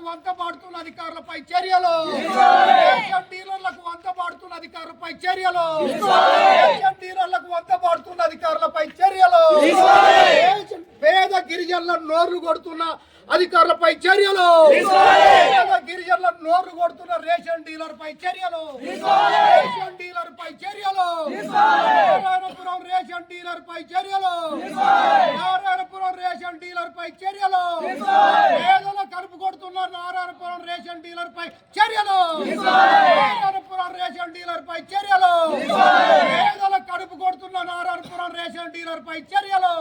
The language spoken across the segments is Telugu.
డీలర్లకు వంత పాడుతున్న అధికారులపై చర్యలు. రేషన్ డీలర్లకు వంత పాడుతున్న అధికారులపై చర్యలు. రేషన్ డీలర్లకు వంత పాడుతున్న అధికారులపై చర్యలు. పేద గిరిజనుల నోర్లు కొడుతున్న అధికారులపై చర్యలు. గిరిజనుల నోర్లు కొడుతున్న రేషన్ డీలర్ పై చర్యలు రేషన్ డీలర్ పై చర్యలు నారాయణపురం రేషన్ డీలర్ పై చర్యలు నారాయణపురం రేషన్ డీలర్ పై చర్యలు పేదల కడుపు కొడుతున్న నారాయణపురం రేషన్ డీలర్ పై చర్యలు నారాయణపురం రేషన్ డీలర్ పై చర్యలు పేదల కడుపు కొడుతున్న నారాయణపురం రేషన్ డీలర్ పై చర్యలు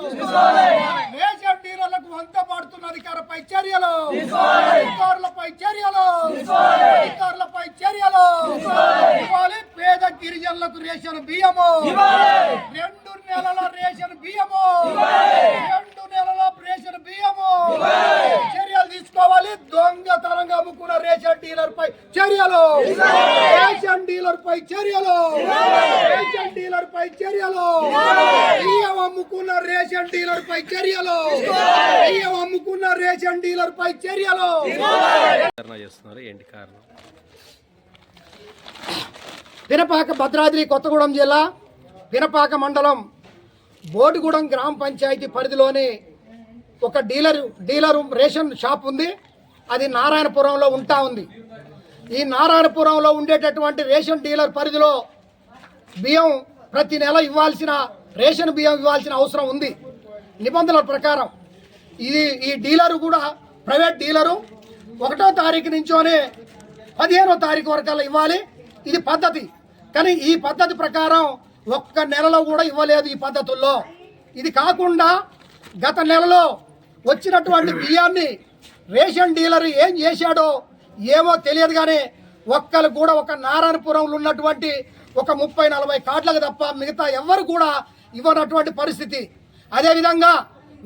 రేషన్ డీలర్లకు వంత పాడుతున్న అధికారులపై చర్యలు అధికారులపై చర్యలు అధికారులపై చర్యలు ఇవ్వాలి పేద గిరిజనులకు రేషన్ బియ్యము. రెండు నెలల రేషన్ బియ్యము. రెండు నెలల రేషన్ బియ్యము. చర్యలు తీసుకోవాలి. దొంగతనంగా అమ్ముకున్న రేషన్ డీలర్ పై చర్యలు రేషన్ డీలర్ పై చర్యలు రేషన్ డీలర్ పై చర్యలు అమ్ముకున్న రేషన్ డీలర్ పై చర్యలు. బియ్యం అమ్ముకున్న రేషన్ డీలర్ పై చర్యలు. చేస్తున్నారు. ఏంటి కారణం? పినపాక భద్రాద్రి కొత్తగూడెం జిల్లా పినపాక మండలం బోడిగూడెం గ్రామ పంచాయతీ పరిధిలోని ఒక డీలర్ డీలర్ రేషన్ షాప్ ఉంది. అది నారాయణపురంలో ఉంటా ఉంది. ఈ నారాయణపురంలో ఉండేటటువంటి రేషన్ డీలర్ పరిధిలో బియ్యం ప్రతి నెల ఇవ్వాల్సిన రేషన్ బియ్యం ఇవ్వాల్సిన అవసరం ఉంది. నిబంధనల ప్రకారం ఇది ఈ డీలరు కూడా ప్రైవేట్ డీలరు. ఒకటో తారీఖు నుంచోనే పదిహేనో తారీఖు వరకల్లా ఇవ్వాలి. ఇది పద్ధతి. కానీ ఈ పద్ధతి ప్రకారం ఒక్క నెలలో కూడా ఇవ్వలేదు ఈ పద్ధతుల్లో. ఇది కాకుండా గత నెలలో వచ్చినటువంటి బియ్యాన్ని రేషన్ డీలర్ ఏం చేశాడో ఏమో తెలియదు కానీ ఒక్కరు కూడా ఒక నారాయణపురంలో ఉన్నటువంటి ఒక ముప్పై నలభై కాట్లకు తప్ప మిగతా ఎవ్వరు కూడా ఇవ్వనటువంటి పరిస్థితి. అదేవిధంగా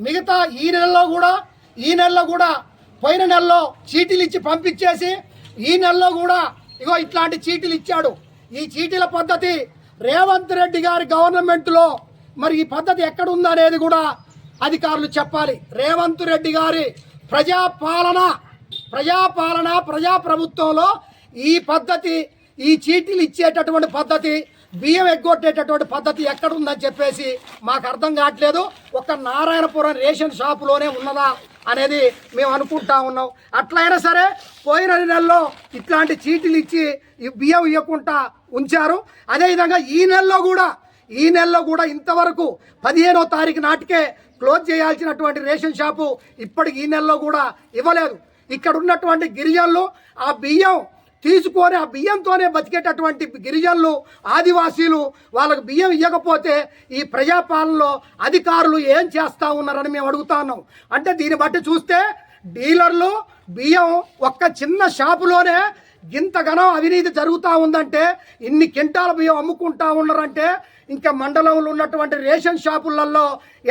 మిగతా ఈ నెలలో కూడా ఈ నెలలో కూడా పోయిన నెలలో చీటీలు ఇచ్చి పంపించేసి ఈ నెలలో కూడా ఇగో ఇట్లాంటి చీటీలు ఇచ్చాడు. ఈ చీటీల పద్ధతి రేవంత్ రెడ్డి గారి గవర్నమెంట్లో మరి ఈ పద్ధతి ఎక్కడుందనేది కూడా అధికారులు చెప్పాలి. రేవంత్ రెడ్డి గారి ప్రజాపాలన ప్రజాపాలన ప్రజాప్రభుత్వంలో ఈ పద్ధతి ఈ చీటీలు ఇచ్చేటటువంటి పద్ధతి బియ్యం ఎగ్గొట్టేటటువంటి పద్ధతి ఎక్కడుందని చెప్పేసి మాకు అర్థం కావట్లేదు. ఒక నారాయణపురం రేషన్ షాపులోనే ఉన్నదా అనేది మేము అనుకుంటా ఉన్నాం. అట్లయినా సరే పోయిన నెలలో ఇట్లాంటి చీటీలు ఇచ్చి ఈ బియ్యం ఇవ్వకుండా ఉంచారు. అదేవిధంగా ఈ నెలలో కూడా ఈ నెలలో కూడా ఇంతవరకు పదిహేనో తారీఖు నాటికే క్లోజ్ చేయాల్సినటువంటి రేషన్ షాపు ఇప్పటికి ఈ నెలలో కూడా ఇవ్వలేదు. ఇక్కడ ఉన్నటువంటి గిరిజనులు ఆ బియ్యం తీసుకొని ఆ బియ్యంతోనే బతికేటటువంటి గిరిజనులు ఆదివాసీలు వాళ్ళకు బియ్యం ఇవ్వకపోతే ఈ ప్రజాపాలనలో అధికారులు ఏం చేస్తా ఉన్నారని మేము అడుగుతా ఉన్నాం. అంటే దీన్ని బట్టి చూస్తే డీలర్లు బియ్యం ఒక్క చిన్న షాపులోనే ఇంతగానో అవినీతి జరుగుతూ ఉందంటే ఇన్ని కింటాల బియ్యం అమ్ముకుంటా ఉన్నారంటే ఇంకా మండలంలో ఉన్నటువంటి రేషన్ షాపులలో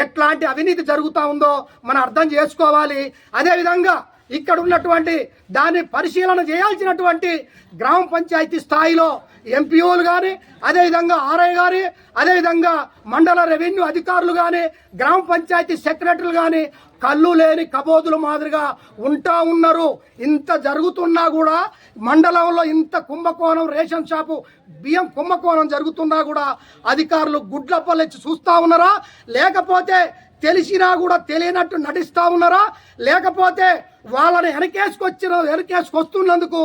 ఎట్లాంటి అవినీతి జరుగుతూ ఉందో మనం అర్థం చేసుకోవాలి. అదేవిధంగా ఇక్కడ ఉన్నటువంటి దాన్ని పరిశీలన చేయాల్సినటువంటి గ్రామ పంచాయతీ స్థాయిలో ఎంపీఓలు కానీ అదేవిధంగా ఆర్ఐ కానీ అదేవిధంగా మండల రెవెన్యూ అధికారులు కానీ గ్రామ పంచాయతీ సెక్రటరీలు కానీ కళ్ళు లేని కబోదుల మాదిరిగా ఉంటా ఉన్నారు. ఇంత జరుగుతున్నా కూడా మండలంలో ఇంత కుంభకోణం రేషన్ షాపు బియ్యం కుంభకోణం జరుగుతున్నా కూడా అధికారులు గుడ్ల పల్లెచ్చి చూస్తా ఉన్నారా? లేకపోతే తెలిసినా కూడా తెలియనట్టు నటిస్తూ ఉన్నారా? లేకపోతే వాళ్ళని వెనకేసుకొచ్చిన వెనకేసుకొస్తున్నందుకు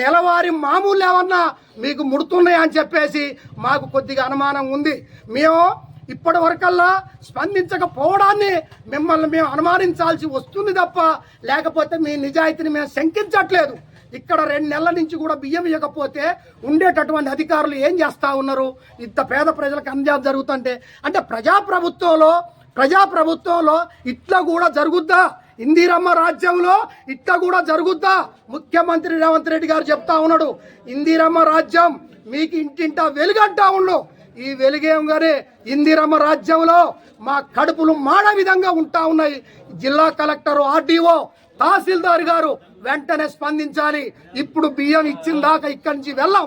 నెలవారీ మామూలు ఏమన్నా మీకు ముడుతున్నాయా అని చెప్పేసి మాకు కొద్దిగా అనుమానం ఉంది. మేము ఇప్పటి వరకల్లా స్పందించకపోవడాన్ని మిమ్మల్ని మేము అనుమానించాల్సి వస్తుంది తప్ప లేకపోతే మీ నిజాయితీని మేము శంకించట్లేదు. ఇక్కడ రెండు నెలల నుంచి కూడా బియ్యం ఇవ్వకపోతే ఉండేటటువంటి అధికారులు ఏం చేస్తూ ఉన్నారు? ఇంత పేద ప్రజలకు అందాజు జరుగుతుంటే అంటే ప్రజాప్రభుత్వంలో ప్రజాప్రభుత్వంలో ఇట్లా కూడా జరుగుద్దా? ఇందిరమ్మ రాజ్యంలో ఇట్లా కూడా జరుగుద్దా? ముఖ్యమంత్రి రేవంత్ రెడ్డి గారు చెప్తా ఉన్నాడు ఇందిరమ్మ రాజ్యం మీకు ఇంటింటా వెలుగంటా ఉండు. ఈ వెలుగేయంగానే ఇందిరమ్మ రాజ్యంలో మా కడుపులు మాడ విధంగా ఉంటా ఉన్నాయి. జిల్లా కలెక్టర్ ఆర్డీఓ తహసీల్దార్ గారు వెంటనే స్పందించాలి. ఇప్పుడు బియ్యం ఇచ్చిన దాకా ఇక్కడి నుంచి వెళ్ళాం.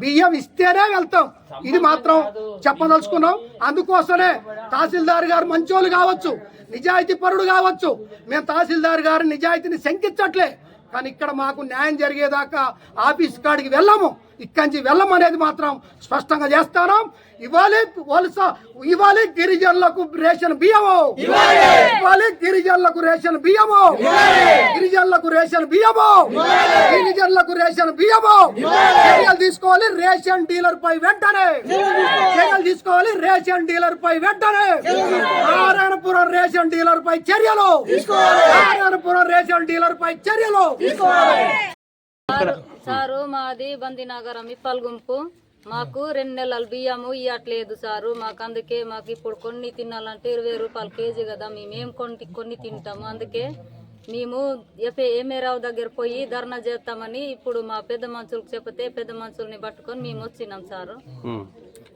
బియ్యం ఇస్తేనే వెళ్తాం. ఇది మాత్రం చెప్పదలుచుకున్నాం. అందుకోసమే తహసీల్దార్ గారు మంచోళ్ళు కావచ్చు నిజాయితీ పరుడు కావచ్చు. మేము తహసీల్దార్ గారి నిజాయితీని శంకించట్లే. కానీ ఇక్కడ మాకు న్యాయం జరిగేదాకా ఆఫీస్ కాడికి వెళ్ళము. ఇక్కడి నుంచి వెళ్ళమనేది మాత్రం స్పష్టంగా చేస్తాను. ఇవ్వాలి వలస ఇవ్వాలి గిరిజనులకు రేషన్ బియ్యము. ఇవ్వాలి గిరిజనులకు రేషన్ బియ్యము. గిరిజనులకు రేషన్ బియ్యము. గిరిజనులకు రేషన్ బియ్యము. చర్యలు తీసుకోవాలి రేషన్ డీలర్ పై వెంటనే. చర్యలు తీసుకోవాలి రేషన్ డీలర్ పై వెంటనే. నారాయణపురం రేషన్ డీలర్ పై చర్యలు. నారాయణపురం రేషన్ డీలర్ పై చర్యలు. సారు- మాది బందీనగరం ఇప్పల్ గుంపు మాకు రెండు నెలలు బియ్యము ఇవ్వట్లేదు సారు. మాకు అందుకే మాకు ఇప్పుడు కొన్ని తినాలంటే ఇరవై రూపాయలు కేజీ కదా మేమేం కొన్ని కొన్ని తింటాము. అందుకే మేము ఎఫే ఏమేరావు దగ్గర పోయి ధర్నా చేస్తామని ఇప్పుడు మా పెద్ద మనుషులకు చెప్తే పెద్ద మనుషుల్ని పట్టుకొని మేము వచ్చినాం సారు.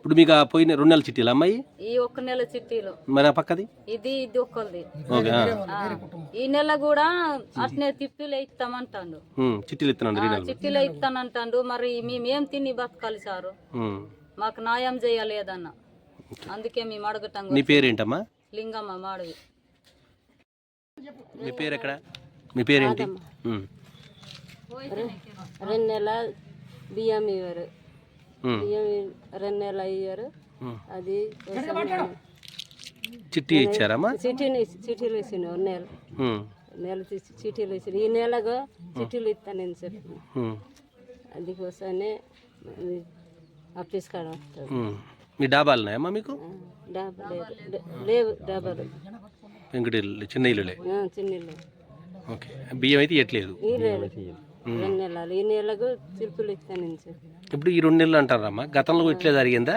ఇప్పుడు మీకు ఆ పోయిన రెండు నెలల చిట్టీలు అమ్మాయి? ఈ ఒక్క నెల చిట్టీలు. మరి ఆ పక్కది? ఇది ఇది ఒక్కరిది ఓకే ఆ. ఆ, ఈ నెల కూడా అట్నే తిప్పిలే ఇస్తామంటాడు. ఉమ్, చిట్టీలు ఇస్తున్నాను ఈ నెలలు. చిట్టీలో ఇస్తానంటాడు. మరి మేమేం తిని బతకాలి సారు. ఉమ్. మాకు న్యాయం చేయలేదన్న. అందుకే మేము అడగటం నీ పేరేంటమ్మా? లింగమ్మ మాడవి. మీ పేరు ఎక్కడ మీ పేరేంటి? ఉమ్. రెండు నెలల బియ్యం ఇవ్వరు. బియ్యం రెండు నెలల ఉమ్. అది చిట్టి ఇచ్చారమ్మా? చిటీని చిటీలు ఇచ్చిన నెల. నెల తీసి చిటీలు ఇచ్చిన ఈ నెలకు చిటీలు ఇస్తానని చెప్పి ఉమ్. అందుకోసమే ఆఫీస్ కాడ. మీ డాబాలు ఉన్నాయమ్మా మీకు? డాబా లేదు. లేవు డాబాలు. వెంకటి చిన్న ఇల్లులే? చిన్నీళ్ళు ఓకే. బియ్యం అయితే ఇవ్వట్లేదు రెండు నెలలు. ఈ నెలకు చెప్పి ఇప్పుడు ఈ రెండు నెలలు అంటారమ్మా గతంలో ఇట్లే జరిగిందా?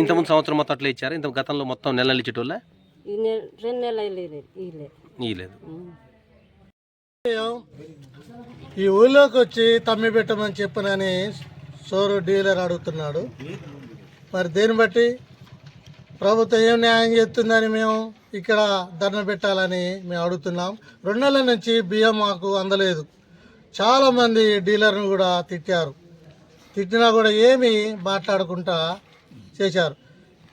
ఇంతకుముందు సంవత్సరం మొత్తం అట్లా ఇచ్చారా? ఇంత గతంలో మొత్తం నెల నెలలు ఇచ్చేటోళ్ళ? ఈ నెల రెండు నెలలు ఇవ్వలేదు ఈ ఊళ్ళోకి వచ్చి తమ్మి పెట్టమని చెప్పనని సోరు డీలర్ అడుగుతున్నాడు. మరి దేన్ని బట్టి ప్రభుత్వం ఏం న్యాయం చేస్తుందని మేము ఇక్కడ ధర్నా పెట్టాలని మేము అడుగుతున్నాం. రెండు నెలల నుంచి బియ్యం మాకు అందలేదు. చాలామంది డీలర్ను కూడా తిట్టారు. తిట్టినా కూడా ఏమీ మాట్లాడకుండా చేశారు.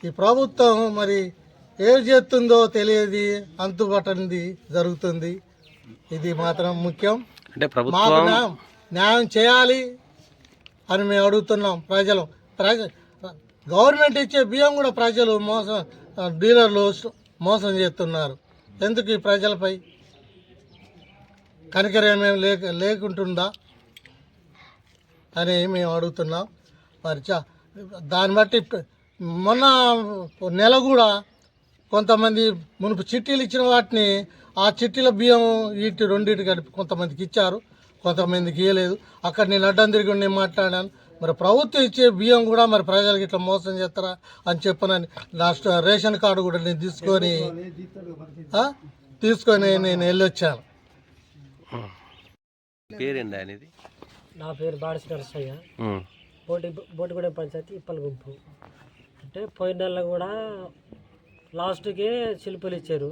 ఈ ప్రభుత్వం మరి ఏం చేస్తుందో తెలియదు అంతుబట్టనిది జరుగుతుంది. ఇది మాత్రం ముఖ్యం. అంటే ప్రభుత్వం న్యాయం- చేయాలి అని మేము అడుగుతున్నాం ప్రజలు. ప్రజ గవర్నమెంట్ ఇచ్చే బియ్యం కూడా ప్రజలు మోసం డీలర్లు మోసం చేస్తున్నారు. ఎందుకు ఈ ప్రజలపై కనికరం ఏం లేక లేకుంటుందా అని మేము అడుగుతున్నాం. మరి దాన్ని బట్టి మొన్న నెల కూడా కొంతమంది మునుపు చిట్టీలు ఇచ్చిన వాటిని ఆ చిట్టీల బియ్యం వీటి రెండింటి కలిపి కొంతమందికి ఇచ్చారు. కొంతమందికి ఇవ్వలేదు అక్కడ నేను అడ్డం తిరిగి నేను మాట్లాడాను. మరి ప్రభుత్వం ఇచ్చే బియ్యం కూడా మరి ప్రజలకు ఇట్లా మోసం చేస్తారా అని చెప్పనని లాస్ట్ రేషన్ కార్డు కూడా నేను తీసుకొని తీసుకొని నేను వెళ్ళొచ్చాను. పేరేంది అనేది నా పేరు బాడిసి నరసయ్య. బోటి బోటిగూడెం పంచాయతీ ఇప్పల గుంపు అంటే పోయిన నెలలో కూడా లాస్ట్కి శిల్పులు ఇచ్చారు.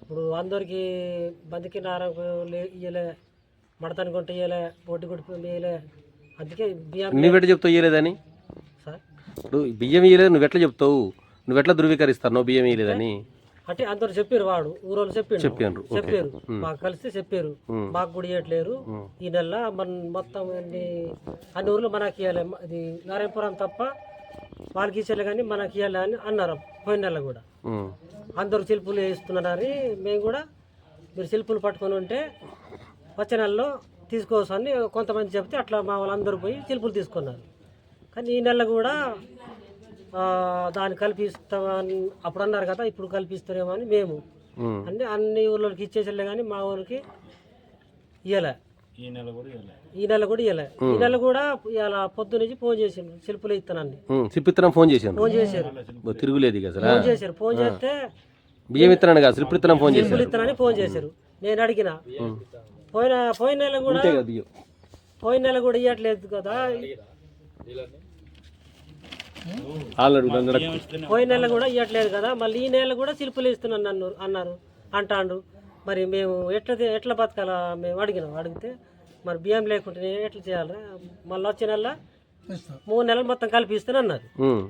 ఇప్పుడు అందరికి బందికి నారకు ఇయ్యలే మడతాని కొంట ఇయ్యలే బోటి గుడి ఇయ్యలే. అందుకే బియ్యం నువ్వెట్లా చెప్తావు ఇవ్వలేదని సార్? ఇప్పుడు బియ్యం ఇవ్వలేదు నువ్వు ఎట్లా చెప్తావు? నువ్వు ఎట్లా ధృవీకరిస్తావు? నువ్వు బియ్యం ఇవ్వలేదని అంటే అందరు చెప్పారు వాడు ఊరోళ్ళు చెప్పిండు చెప్పారు ఓకే. చెప్పారు. మాకు కలిసి చెప్పారు. మాకు కూడా ఇవ్వట్లేరు ఉమ్. ఈ నెల మన మొత్తం అన్ని అన్ని ఊర్లు మనకి ఇవ్వాలి ఇది నారాయణపురం తప్ప వాళ్ళకి ఇచ్చేయాలి కానీ మనకి ఇవ్వాలి అని అన్నారు పోయిన నెల కూడా. అందరూ శిల్పులు వేస్తున్నారని మేము కూడా మీరు శిల్పులు పట్టుకొని ఉంటే వచ్చే నెలలో తీసుకోవచ్చు అని కొంతమంది చెప్తే అట్లా మా వాళ్ళందరూ పోయి శిల్పులు తీసుకున్నారు. కానీ ఈ నెల కూడా దాన్ని కల్పిస్తామని అప్పుడు అన్నారు కదా ఇప్పుడు కల్పిస్తారేమో అని మేము. అంటే అన్ని ఊర్లోకి ఇచ్చేసలే కానీ మా ఊరికి ఇవ్వలే ఈ నెల కూడా ఇవ్వలే ఈ నెల కూడా ఇలా పొద్దు నుంచి ఫోన్ చేసిండ్రు శిల్పులు ఇస్తానండి ఉమ్. సిప్పిత్తనం ఫోన్ చేశాను ఫోన్ చేశారు. ఓ, తిరుగులేదు ఫోన్ చేశారు. ఫోన్ చేస్తే బియ్యం ఇత్తనాడు కాదు సిప్పిత్తనం ఫోన్ శిల్పులు చేశాను ఇస్తానని ఫోన్ చేశారు. నేను అడిగిన. పోయిన పోయిన నెల కూడా పోయిన నెల కూడా ఇవ్వట్లేదు కదా. పోయిన నెల కూడా ఇవ్వట్లేదు కదా మళ్ళీ ఈ నెల కూడా శిల్పులు ఇస్తున్నాను నన్ను అన్నారు అంటాండు. మరి మేము ఎట్లా ఎట్లా బతకాలా మేము అడిగినాం. అడిగితే మరి బియ్యం లేకుంటే ఎట్లా చేయాలి మళ్ళీ వచ్చే నెల మూడు నెలలు మొత్తం కలిపి ఇస్తానన్నారు ఉమ్.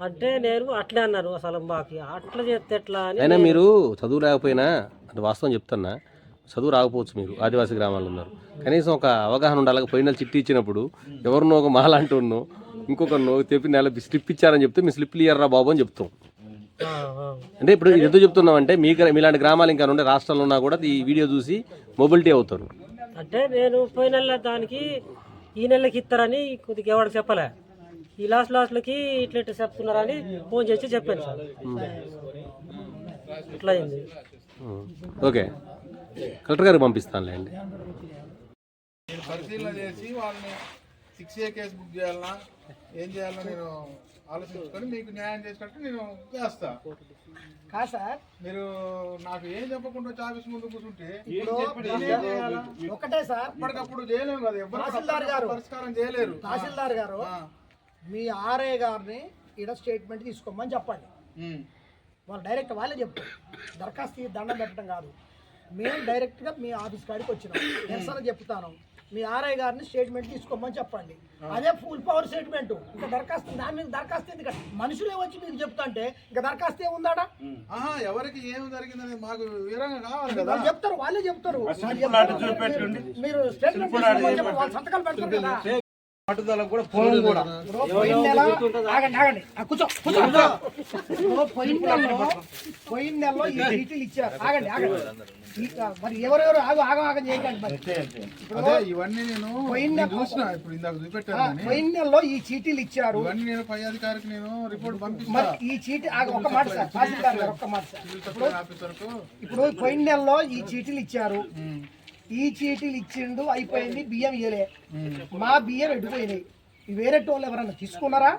అంటే నేను అట్లే అన్నారు అసలు మాకు అట్లా చేస్తే ఎట్లా అని అయినా మీరు చదువు లేకపోయినా అంటే వాస్తవం చెప్తున్నా చదువు రాకపోవచ్చు మీకు ఆదివాసీ గ్రామాల్లో ఉన్నారు. కనీసం ఒక అవగాహన ఉండాలి పోయిన నెల చిట్టి ఇచ్చినప్పుడు ఎవరినో ఒక మాలాంటినో ఇంకొకరినో తెప్పి నెల స్లిప్ ఇచ్చారని చెప్తే మీ స్లిప్లు ఇయ్యారా బాబు అని చెప్తాం. అంటే ఇప్పుడు ఎందుకు చెప్తున్నాం అంటే మీ మీలాంటి గ్రామాలు ఇంకా ఉండే రాష్ట్రంలో ఉన్నా కూడా ఈ వీడియో చూసి మొబిలిటీ అవుతారు. అంటే నేను పోయిన నెల దానికి ఈ నెలకి ఇస్తారని కొద్దిగా ఎవరికి చెప్పలే. ఈ లాస్ట్ లాస్ట్లకి ఇట్లా ఇట్లా చెప్తున్నారని ఫోన్ చేసి చెప్పాను సార్. ఇట్లా అయింది. ఓకే. కలెక్టర్ గారికి పంపిస్తానులేండి నేను పరిశీలన చేసి వాళ్ళని సిక్స్ ఏ కేసు బుక్ చేయాలన్నా ఏం చేయాలన్నా నేను ఆలోచించుకొని మీకు న్యాయం చేసినట్టు నేను చేస్తా. కాదు సార్? మీరు నాకు ఏం చెప్పకుండా వచ్చి ఆఫీస్ ముందు కూర్చుంటే నేనేం చేయాలా? ఒకటే సార్. అప్పటికప్పుడు చేయలేము కదా ఎవరు తహసీల్దార్ గారు. పరిష్కారం చేయలేరు. తహసీల్దార్ గారు. మీ ఆర్ఏ గారిని ఈడ స్టేట్మెంట్ తీసుకోమని చెప్పండి. వాళ్ళు డైరెక్ట్ వాళ్ళే చెప్తారు. దరఖాస్తు దండం పెట్టడం కాదు. మేము డైరెక్ట్గా మీ ఆఫీస్ కాడికి వచ్చినాం. నిరసన చెప్తాను. మీ ఆర్ఐ గారిని స్టేట్మెంట్ తీసుకోమని చెప్పండి. అదే ఫుల్ పవర్ స్టేట్మెంట్ ఇంకా దరఖాస్తు దాని మీద దరఖాస్తు ఎందుకంటే మనుషులే వచ్చి మీకు చెప్తుంటే ఇంకా దరఖాస్తు ఏముందాడా ఆహా ఎవరికి ఏం జరిగిందని మాకు వివరంగా కావాలి కదా. వాళ్ళు చెప్తారు. వాళ్ళే చెప్తారు. మీరు- మీరు స్టేట్మెంట్ వాళ్ళు సంతకాలు పెడతారు కదా. పట్టుదలకు కూడా కూడా. ఇప్పుడు పోయిన నెల ఆగండి ఆగండి. ఆ, కూర్చో కూర్చో. ఇప్పుడు పోయిన నెలలో పోయిన నెలలో ఈ చీటీలు ఇచ్చారు. ఆగండి ఆగండి. ఈ- మరి ఎవరెవరు ఆగు ఆగం ఆగం చేయకండి మరి. అదే ఇవన్నీ నేను పోయిన నేను చూసిన ఇప్పుడు ఇందాక చూపెట్టాను ఆ, కానీ. పోయిన నెలలో ఈ చీటీలు ఇచ్చారు. ఇవన్నీ నేను పై అధికారికి నేను రిపోర్ట్ పంపిస్తా. మరి ఈ చీటీ ఆగ ఒక్క మాట సార్. తహసీల్దార్ గారు ఒక్క మాట సార్. సివిల్ సప్లై ఆఫీసర్కు ఇప్పుడు పోయిన నెలలో ఈ చీటీలు ఇచ్చారు. ఈ చీటీలు ఇచ్చిండు అయిపోయింది బియ్యం ఇయ్యలే. మా బియ్యం ఎడిపోయినాయి వేరే టోళ్ళు ఎవరన్నా తీసుకున్నారా?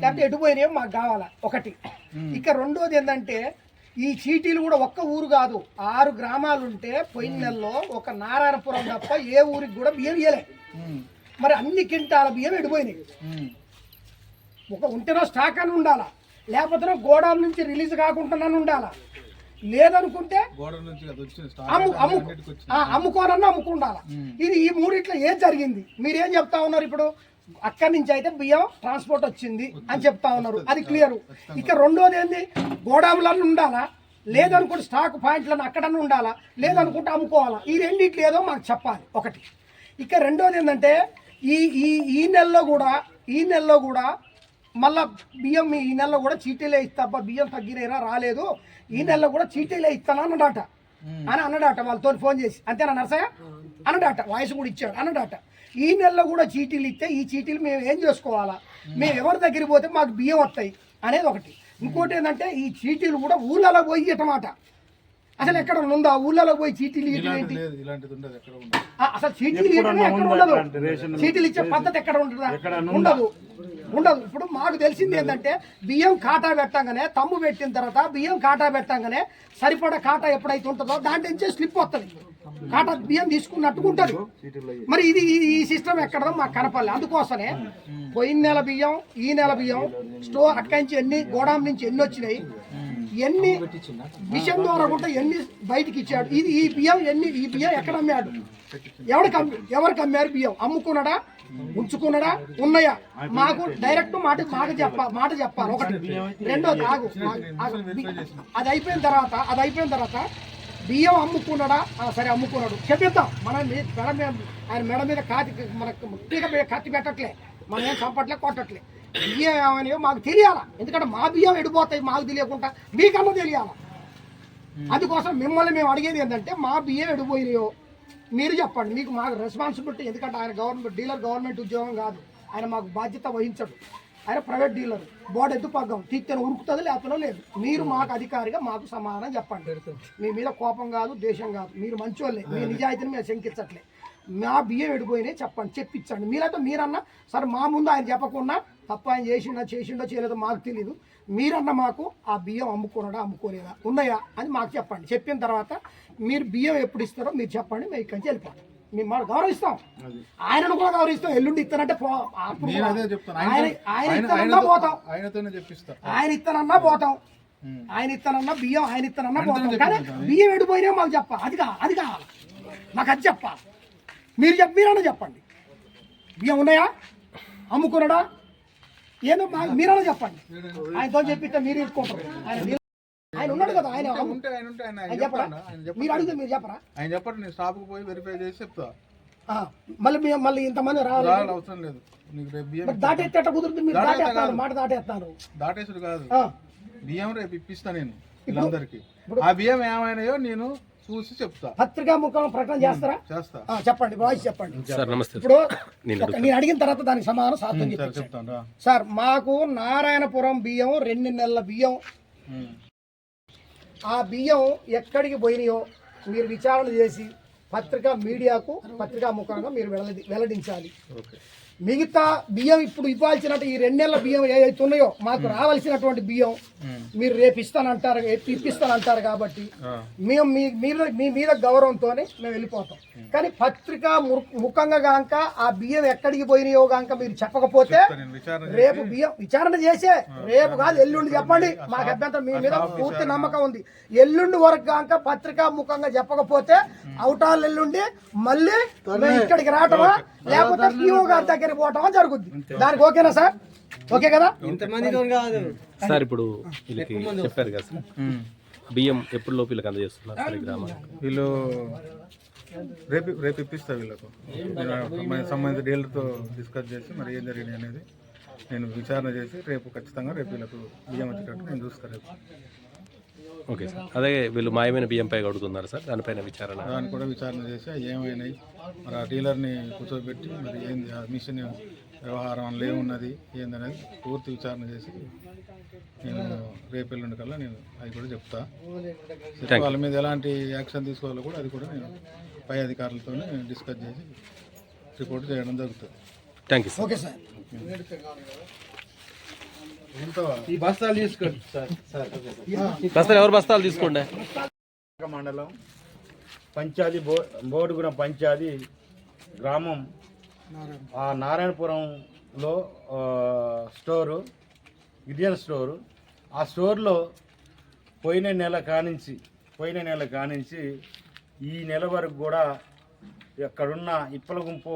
లేకపోతే ఎడిపోయినాయో మాకు కావాలా? ఒకటి. ఇక రెండోది ఏంటంటే ఈ చీటీలు కూడా ఒక్క ఊరు కాదు ఆరు గ్రామాలు ఉంటే పోయిన నెలలో ఒక నారాయణపురం తప్ప ఏ ఊరికి కూడా బియ్యం ఇయ్యలే. మరి అన్ని కింటాల బియ్యం ఎడిపోయినాయి ఒక ఉంటేనో స్టాక్ అని ఉండాలా? లేకపోతే గోడౌన్ నుంచి రిలీజ్ కాకుండా ఉండాలా? లేదనుకుంటే అమ్ముకోనన్నా అమ్ముకుండాల. ఇది ఈ మూడిట్లో ఏం జరిగింది? మీరేం చెప్తా ఉన్నారు ఇప్పుడు? అక్కడి నుంచి అయితే బియ్యం ట్రాన్స్పోర్ట్ వచ్చింది అని చెప్తా ఉన్నారు. అది క్లియర్ ఇక రెండోది ఏంది? గోడాములన్నీ ఉండాలా? లేదనుకుంటే స్టాక్ పాయింట్లను అక్కడన్నా ఉండాలా? లేదనుకుంటే అమ్ముకోవాలా? ఈ రెండిట్లు ఏదో మాకు చెప్పాలి ఒకటి. ఇక రెండోది ఏంటంటే ఈ ఈ ఈ నెలలో కూడా ఈ నెలలో కూడా మళ్ళా బియ్యం ఈ నెలలో కూడా చీటీలే ఇస్తా అబ్బా బియ్యం తగ్గిరేరా రాలేదు. ఈ నెలలో కూడా చీటీలే ఇస్తాను అన్నడాట. అని అన్నడాట వాళ్ళతో ఫోన్ చేసి. అంతేనా నరసయ్య? అన్నడాట వాయిస్ కూడా ఇచ్చాడు అన్నడాట. ఈ నెలలో కూడా చీటీలు ఇస్తే ఈ చీటీలు మేము ఏం చేసుకోవాలా? మేము. ఎవరి దగ్గరికి పోతే మాకు బియ్యం వస్తాయి? అనేది ఒకటి. ఇంకోటి ఏంటంటే ఈ చీటీలు కూడా ఊళ్ళలో పోయి ఇవ్వటమాట అసలు ఎక్కడ ఉందా? ఊళ్ళలో పోయి చీటీలు ఏంటి? ఎక్కడ అసలు చీటీలు ఎక్కడ ఉండదు చీటీలు ఇచ్చే పద్ధతి ఎక్కడ ఉంటుందా? ఉండదు. ఉండదు. ఇప్పుడు మాకు తెలిసింది ఏంటంటే బియ్యం కాటా పెట్టంగానే తమ్ము పెట్టిన తర్వాత బియ్యం కాటా పెట్టంగానే సరిపడా కాటా ఎప్పుడైతే ఉంటుందో దాంట్లో నుంచే స్లిప్ వస్తుంది. కాటా బియ్యం తీసుకున్నట్టుగా ఉంటుంది. మరి ఇది ఈ- సిస్టమ్ ఎక్కడదో మాకు కనపడలే. అందుకోసమే పోయిన నెల బియ్యం ఈ నెల బియ్యం స్టోర్ అక్కడి నుంచి ఎన్ని గోడాం నుంచి ఎన్ని వచ్చినాయి ఎన్ని విషయం ద్వారా కూడా ఎన్ని బయటికి ఇచ్చాడు? ఇది ఈ బియ్యం ఎన్ని ఈ బియ్యం ఎక్కడ అమ్మాడు? ఎవరికి అమ్మి ఎవరికి అమ్మారు బియ్యం? అమ్ముకున్నాడా? ఉంచుకున్నాడా? ఉన్నాయా? మాకు డైరెక్ట్ మాట మాట చెప్ప మాట చెప్పాలి. ఒకటి. రెండోది ఆగు. అది అయిపోయిన తర్వాత అది అయిపోయిన తర్వాత బియ్యం అమ్ముకున్నాడా? సరే అమ్ముకున్నాడు. చెప్పిద్దాం. మనం మెడ మీద ఆయన మెడ మీద కాతి మనకు పీక మీద కత్తి పెట్టట్లే. మనం ఏం చంపట్లే కొట్టట్లే. బియ్యం ఏమని మాకు తెలియాలా? ఎందుకంటే మా బియ్యం ఎడిపోతాయి మాకు తెలియకుండా. మీకన్నా తెలియాలా? అందుకోసం మిమ్మల్ని మేము అడిగేది ఏంటంటే మా బియ్యం ఎడిపోయినాయో మీరు చెప్పండి. మీకు మాకు రెస్పాన్సిబిలిటీ ఎందుకంటే ఆయన గవర్నమెంట్ డీలర్ గవర్నమెంట్ ఉద్యోగం కాదు. ఆయన మాకు బాధ్యత వహించడు. ఆయన ప్రైవేట్ డీలర్ బోర్డు ఎద్దు పగ్గం. తీర్తను ఉరుకుతుంది లేకపోతే లేదు. మీరు మాకు అధికారిగా మాకు సమాధానం చెప్పండి. మీ మీద కోపం కాదు దేశం కాదు. మీరు మంచోళ్ళే. మీ నిజాయితీని మేము శంకించట్లే. మా బియ్యం ఎడిపోయినాయి చెప్పండి. చెప్పించండి మీరైతే మీరన్నా సరే మా ముందు ఆయన చెప్పకుండా తప్ప ఆయన చేసిండా చేసిండో చేయలేదో మాకు తెలియదు మీరన్నా మాకు ఆ బియ్యం అమ్ముకున్నాడా అమ్ముకోలేదా? ఉన్నాయా అని మాకు చెప్పండి. చెప్పిన తర్వాత మీరు బియ్యం ఎప్పుడు ఇస్తారో మీరు చెప్పండి మేము ఇక్కడి నుంచి వెళ్ళిపోతాం. మేము మనం గౌరవిస్తాం. ఆయనను కూడా గౌరవిస్తాం. ఎల్లుండి ఇస్తానంటే ఆయన ఇస్తానన్నా పోతాం. ఆయన ఇస్తానన్నా పోతాం. ఆయన ఇస్తానన్నా బియ్యం ఆయన ఇస్తానన్నా పోతాం. కానీ బియ్యం ఎడిపోయినా మాకు చెప్పాలి అది కా అది కావాలి మాకు అది చెప్పాలి. మీరు చెప్ప మీరన్నా చెప్పండి. బియ్యం ఉన్నాయా? అమ్ముకున్నాడా? ఏదో మీరన్నా చెప్పండి. ఆయనతో చెప్పిస్తే మీరు ఇచ్చుకుంటారు ఆయన ఆయన ఉన్నాడు కదా ఆయన ఉంటే ఆయన ఉంటే ఆయన చెప్పరా మీరు చెప్పండి అడిగితే మీరు చెప్పరా? ఆయన చెప్పండి నేను షాప్కి పోయి వెరిఫై చేసి చెప్తా. మళ్ళీ మళ్ళీ ఇంతమంది రావాలి. అవసరం లేదు. నీకు రేపు బియ్యం మరి కుదురుతుంది దాటేస్తాను. మాట దాటేస్తాను దాటేసుడు కాదు. బియ్యం రేపు ఇప్పిస్తా నేను వీళ్ళందరికీ. ఆ బియ్యం ఏమైనాయో నేను చూసి చెప్తా. పత్రికా ముఖం ప్రకటన చేస్తారా? చేస్తా. ఆ, చెప్పండి వాయిస్ చెప్పండి. సార్ నమస్తే. ఇప్పుడు నేను అడిగిన తర్వాత దానికి సమాధానం సాధ్యం చెప్తాను. రా. సార్ మాకు నారాయణపురం బియ్యం రెండు నెలల బియ్యం. ఆ బియ్యం ఎక్కడికి పోయినాయో మీరు విచారణ చేసి పత్రికా మీడియాకు పత్రికా ముఖంగా మీరు వెల్లడి వెల్లడించాలి. ఓకే. మిగతా బియ్యం ఇప్పుడు ఇవ్వాల్సినట్టు ఈ రెండు నెలల బియ్యం ఏవైతే ఉన్నాయో మాకు రావాల్సినటువంటి బియ్యం మీరు రేపు ఇస్తానంటారు ఇప్పిస్తానంటారు కాబట్టి. మేము మీ మీద మీ మీద గౌరవంతోనే మేము వెళ్ళిపోతాం. కానీ పత్రికా ముఖంగా గాంక ఆ బియ్యం ఎక్కడికి పోయినాయో గాంక మీరు చెప్పకపోతే రేపు బియ్యం విచారణ చేసే రేపు కాదు ఎల్లుండి చెప్పండి. మాకు అభ్యంతరం మీ మీద పూర్తి నమ్మకం ఉంది. ఎల్లుండి వరకు కాక పత్రికా ముఖంగా చెప్పకపోతే అవుటాలు ఎల్లుండి మళ్ళీ మేము ఇక్కడికి రావటమా? లేకపోతే ఈఓ గారి దగ్గరికి పోవటమా జరుగుద్ది? దానికి ఓకేనా సార్? ఓకే కదా? సార్ ఇప్పుడు వీళ్ళకి చెప్పారు కదా సార్. బియ్యం ఎప్పుడు లోపు వీళ్ళకి అందజేస్తున్నారు సార్ ఈ గ్రామానికి? వీళ్ళు రేపు రేపు ఇప్పిస్తా వీళ్ళకు. మన సంబంధిత డీలర్తో డిస్కస్ చేసి మరి ఏం జరిగింది అనేది నేను విచారణ చేసి రేపు ఖచ్చితంగా రేపు వీళ్ళకు బియ్యం వచ్చేటట్టు నేను చూస్తాను రేపు. Okay sir. అదే వీళ్ళు మాయమైన బియ్యంపై అడుగుతున్నారు సార్. దానిపైన విచారణ. దాన్ని కూడా విచారణ చేసి అవి ఏమైనాయి మరి ఆ డీలర్ని కూర్చోబెట్టి మరి ఏంది ఆ మిషన్ వ్యవహారం అందులో ఏమున్నది ఏందనేది పూర్తి విచారణ చేసి నేను రేపు ఎల్లుండి కల్లా నేను అది కూడా చెప్తా. చెప్పి వాళ్ళ మీద ఎలాంటి యాక్షన్ తీసుకోవాలో కూడా అది కూడా నేను పై అధికారులతో డిస్కస్ చేసి రిపోర్ట్ చేయడం జరుగుతుంది. Thank you sir okay sir ఈ బస్తాలు తీసుకోండి బస్తాలు ఎవరు బస్తాలు తీసుకోండి? మండలం పంచాది బో బోడుగున పంచాది గ్రామం ఆ నారాయణపురంలో స్టోరు గిరిజన స్టోరు. ఆ స్టోర్లో పోయిన నెల కానించి పోయిన నెల కానించి ఈ నెల వరకు కూడా ఎక్కడున్న ఇప్పల గుంపు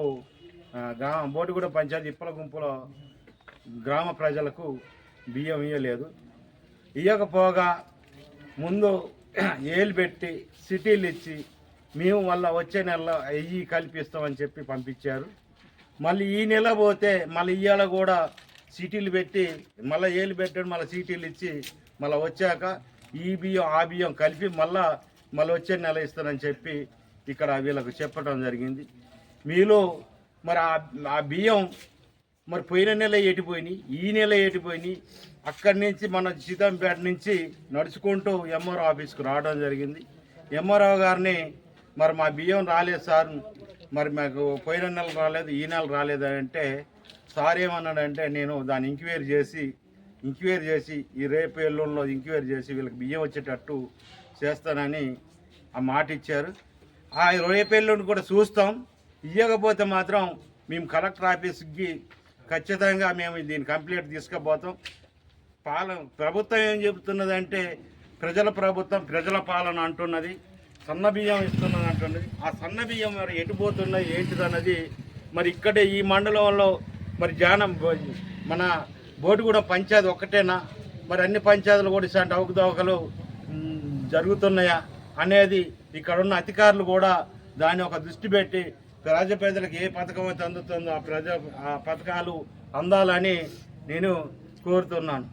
గ్రామ బోటిగూడ పంచాయతీ ఇప్పల గుంపులో గ్రామ ప్రజలకు బియ్యం ఇవ్వలేదు ఇవ్వకపోగా ముందు ఏలు పెట్టి సిటీలు ఇచ్చి మేము మళ్ళీ వచ్చే నెలలో అయ్యి కల్పిస్తామని చెప్పి పంపించారు. మళ్ళీ ఈ నెల పోతే మళ్ళీ ఇవాళ కూడా సిటీలు పెట్టి మళ్ళీ ఏలు పెట్టాడు మళ్ళీ సిటీలు ఇచ్చి మళ్ళీ వచ్చాక ఈ బియ్యం ఆ బియ్యం కలిపి మళ్ళా మళ్ళీ వచ్చే నెల ఇస్తానని చెప్పి ఇక్కడ వీళ్ళకు చెప్పడం జరిగింది. మీలో మరి ఆ- ఆ బియ్యం మరి పోయిన నెల ఏటిపోయినాయి ఈ నెల ఏటిపోయినాయి అక్కడి నుంచి మన సీతంపేట నుంచి నడుచుకుంటూ ఎంఆర్ఓ ఆఫీస్కి రావడం జరిగింది. ఎంఆర్ఓ గారిని మరి మా బియ్యం రాలేదు సార్. మరి మాకు పోయిన నెల రాలేదు ఈ నెల రాలేదు అని అంటే సార్ ఏమన్నాడంటే నేను దాన్ని ఎంక్వైరీ చేసి ఎంక్వైరీ చేసి ఈ రేపు ఎల్లుండిలో ఎంక్వైరీ చేసి వీళ్ళకి బియ్యం వచ్చేటట్టు చేస్తానని ఆ మాట ఇచ్చారు. ఆ రేపు ఎల్లుండి కూడా చూస్తాం. ఇవ్వకపోతే మాత్రం మేము కలెక్టర్ ఆఫీస్కి ఖచ్చితంగా మేము దీన్ని కంప్లీట్ తీసుకుపోతాం. పాలన ప్రభుత్వం ఏం చెబుతున్నదంటే ప్రజల ప్రభుత్వం ప్రజల పాలన అంటున్నది. సన్న బియ్యం ఇస్తున్నది ఆ సన్న బియ్యం మరి ఎటు పోతున్నాయి ఏంటిదన్నది మరి ఇక్కడే ఈ మండలంలో మరి జానం మన బోటిగూడ పంచాయతీ ఒక్కటేనా? మరి అన్ని పంచాయతీలు కూడా ఇలాంటి అవకతవకలు జరుగుతున్నాయా అనేది ఇక్కడ ఉన్న అధికారులు కూడా దాన్ని ఒక దృష్టి పెట్టి ప్రజపేదలకు ప్రజలకు ఏ పథకం అయితే అందుతుందో ఆ ప్రజ ఆ పథకాలు అందాలని నేను కోరుతున్నాను.